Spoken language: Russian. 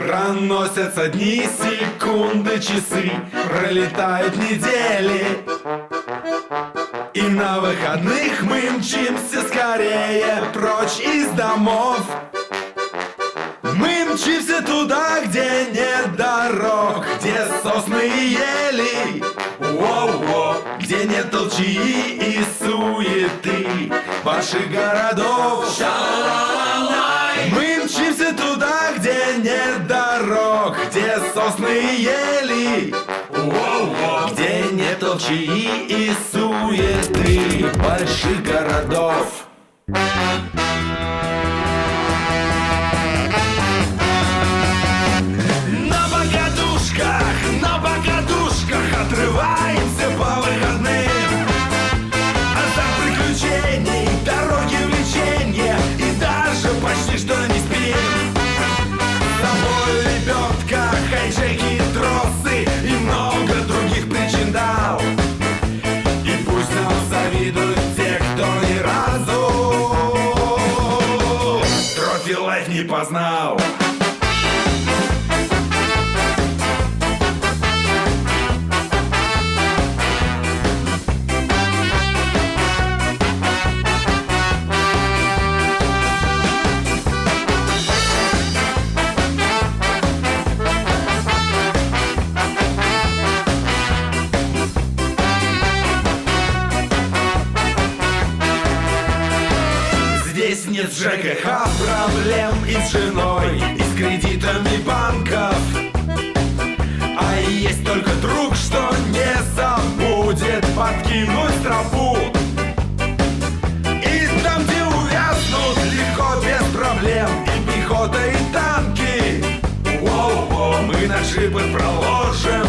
Проносятся дни, секунды, часы Пролетают недели. И на выходных мы мчимся скорее Прочь из домов. Мы мчимся туда, где нет дорог Где сосны и ели. Воу-воу, где нет толчии и суеты. Ваших городов Мы И ели. Где нет толчии и суеты Больших городов не познал Здесь нет ЖКХ проблем и с женой, и с кредитами банков. А есть только друг, что не забудет подкинуть тропу. И там, где увязнут легко, без проблем, и пехота, и танки. Воу-воу, мы на шипы проложим,